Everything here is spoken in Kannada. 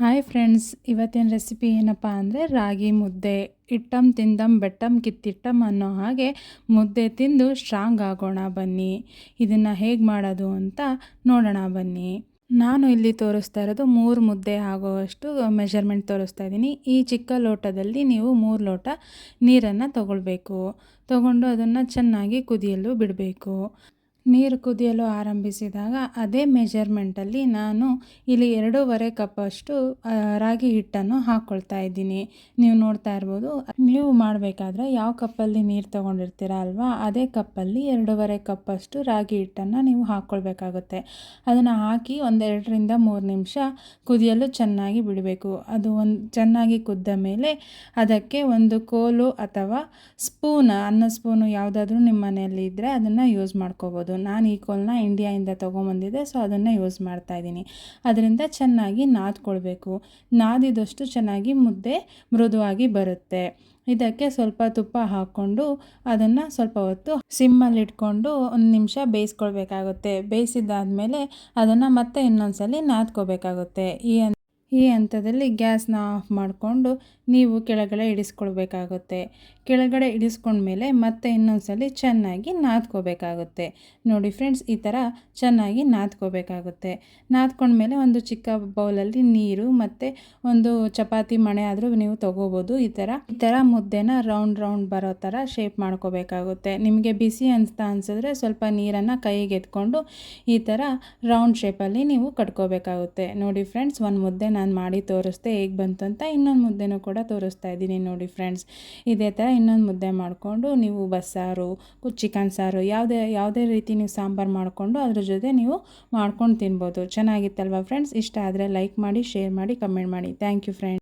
ಹಾಯ್ ಫ್ರೆಂಡ್ಸ್ ಇವತ್ತಿನ ರೆಸಿಪಿ ಏನಪ್ಪ ಅಂದರೆ ರಾಗಿ ಮುದ್ದೆ. ಇಟ್ಟಂ, ತಿಂದಂ, ಬೆಟ್ಟಂ, ಕಿತ್ತಿಟ್ಟಂ ಅನ್ನೋ ಹಾಗೆ ಮುದ್ದೆ ತಿಂದು ಸ್ಟ್ರಾಂಗ್ ಆಗೋಣ ಬನ್ನಿ. ಇದನ್ನು ಹೇಗೆ ಮಾಡೋದು ಅಂತ ನೋಡೋಣ ಬನ್ನಿ. ನಾನು ಇಲ್ಲಿ ತೋರಿಸ್ತಾ ಇರೋದು ಮೂರು ಮುದ್ದೆ ಆಗೋವಷ್ಟು ಮೆಜರ್ಮೆಂಟ್ ತೋರಿಸ್ತಾ ಇದ್ದೀನಿ. ಈ ಚಿಕ್ಕ ಲೋಟದಲ್ಲಿ ನೀವು ಮೂರು ಲೋಟ ನೀರನ್ನು ತಗೊಳ್ಬೇಕು. ತಗೊಂಡು ಅದನ್ನು ಚೆನ್ನಾಗಿ ಕುದಿಯಲು ಬಿಡಬೇಕು. ನೀರು ಕುದಿಯಲು ಆರಂಭಿಸಿದಾಗ ಅದೇ ಮೆಜರ್ಮೆಂಟಲ್ಲಿ ನಾನು ಇಲ್ಲಿ ಎರಡೂವರೆ ಕಪ್ಪಷ್ಟು ರಾಗಿ ಹಿಟ್ಟನ್ನು ಹಾಕ್ಕೊಳ್ತಾ ಇದ್ದೀನಿ. ನೀವು ನೋಡ್ತಾ ಇರ್ಬೋದು, ನೀವು ಮಾಡಬೇಕಾದ್ರೆ ಯಾವ ಕಪ್ಪಲ್ಲಿ ನೀರು ತೊಗೊಂಡಿರ್ತೀರ ಅಲ್ವಾ, ಅದೇ ಕಪ್ಪಲ್ಲಿ ಎರಡೂವರೆ ಕಪ್ಪಷ್ಟು ರಾಗಿ ಹಿಟ್ಟನ್ನು ನೀವು ಹಾಕ್ಕೊಳ್ಬೇಕಾಗುತ್ತೆ ಅದನ್ನು ಹಾಕಿ ಒಂದೆರಡರಿಂದ ಮೂರು ನಿಮಿಷ ಕುದಿಯಲು ಚೆನ್ನಾಗಿ ಬಿಡಬೇಕು. ಅದು ಒಂದು ಚೆನ್ನಾಗಿ ಕುದ್ದ ಮೇಲೆ ಅದಕ್ಕೆ ಒಂದು ಕೋಲು ಅಥವಾ ಸ್ಪೂನ್, ಅನ್ನ ಸ್ಪೂನು ಯಾವುದಾದ್ರೂ ನಿಮ್ಮ ಮನೆಯಲ್ಲಿ ಇದ್ದರೆ ಅದನ್ನು ಯೂಸ್ ಮಾಡ್ಕೋಬೋದು. ನಾನು ಈ ಕೋಲನ್ನ ಇಂಡಿಯಾಯಿಂದ ತೊಗೊಂಬಂದಿದ್ದೆ ಸೊ ಅದನ್ನು ಯೂಸ್ ಮಾಡ್ತಾ ಇದ್ದೀನಿ. ಅದರಿಂದ ಚೆನ್ನಾಗಿ ನಾದ್ಕೊಳ್ಬೇಕು. ನಾದಿದಷ್ಟು ಚೆನ್ನಾಗಿ ಮುದ್ದೆ ಮೃದುವಾಗಿ ಬರುತ್ತೆ. ಇದಕ್ಕೆ ಸ್ವಲ್ಪ ತುಪ್ಪ ಹಾಕ್ಕೊಂಡು ಅದನ್ನು ಸ್ವಲ್ಪ ಹೊತ್ತು ಸಿಮ್ಮಲ್ಲಿಟ್ಕೊಂಡು ಒಂದು ನಿಮಿಷ ಬೇಯಿಸ್ಕೊಳ್ಬೇಕಾಗುತ್ತೆ. ಬೇಯಿಸಿದ್ದಾದಮೇಲೆ ಅದನ್ನು ಮತ್ತೆ ಇನ್ನೊಂದ್ಸಲಿ ನಾದ್ಕೋಬೇಕಾಗುತ್ತೆ. ಈ ಈ ಹಂತದಲ್ಲಿ ಗ್ಯಾಸ್ನ ಆಫ್ ಮಾಡಿಕೊಂಡು ನೀವು ಕೆಳಗಡೆ ಇಡಿಸ್ಕೊಳ್ಬೇಕಾಗುತ್ತೆ. ಕೆಳಗಡೆ ಇಡಿಸ್ಕೊಂಡ್ಮೇಲೆ ಮತ್ತೆ ಇನ್ನೊಂದ್ಸಲಿ ಚೆನ್ನಾಗಿ ನಾದ್ಕೋಬೇಕಾಗುತ್ತೆ. ನೋಡಿ ಫ್ರೆಂಡ್ಸ್, ಈ ಥರ ಚೆನ್ನಾಗಿ ನಾದ್ಕೋಬೇಕಾಗುತ್ತೆ. ನಾದ್ಕೊಂಡ್ಮೇಲೆ ಒಂದು ಚಿಕ್ಕ ಬೌಲಲ್ಲಿ ನೀರು ಮತ್ತು ಒಂದು ಚಪಾತಿ ಮಣೆ ಆದರೂ ನೀವು ತೊಗೋಬೋದು. ಈ ಥರ ಈ ಥರ ಮುದ್ದೆನ ರೌಂಡ್ ರೌಂಡ್ ಬರೋ ಥರ ಶೇಪ್ ಮಾಡ್ಕೋಬೇಕಾಗುತ್ತೆ. ನಿಮಗೆ ಬಿಸಿ ಅನಿಸ್ತಾ ಅನಿಸಿದ್ರೆ ಸ್ವಲ್ಪ ನೀರನ್ನು ಕೈಗೆ ಎತ್ಕೊಂಡು ಈ ಥರ ರೌಂಡ್ ಶೇಪಲ್ಲಿ ನೀವು ಕಟ್ಕೋಬೇಕಾಗುತ್ತೆ. ನೋಡಿ ಫ್ರೆಂಡ್ಸ್, ಒಂದು ಮುದ್ದೆ ನಾನು ಮಾಡಿ ತೋರಿಸ್ದೆ ಹೇಗೆ ಬಂತು ಅಂತ ಇನ್ನೊಂದು ಮುದ್ದೆನೂ ಕೂಡ ತೋರಿಸ್ತಾ ಇದ್ದೀನಿ ನೋಡಿ ಫ್ರೆಂಡ್ಸ್. ಇದೇ ಥರ ಇನ್ನೊಂದು ಮುದ್ದೆ ಮಾಡಿಕೊಂಡು ನೀವು ಬಸ್ಸಾರು ಚಿಕನ್ ಸಾರು, ಯಾವುದೇ ಯಾವುದೇ ರೀತಿ ನೀವು ಸಾಂಬಾರು ಮಾಡಿಕೊಂಡು ಅದ್ರ ಜೊತೆ ನೀವು ಮಾಡ್ಕೊಂಡು ತಿನ್ಬೋದು. ಚೆನ್ನಾಗಿತ್ತಲ್ವ ಫ್ರೆಂಡ್ಸ್? ಇಷ್ಟ ಆದರೆ ಲೈಕ್ ಮಾಡಿ, ಶೇರ್ ಮಾಡಿ, ಕಮೆಂಟ್ ಮಾಡಿ. Thank you friends.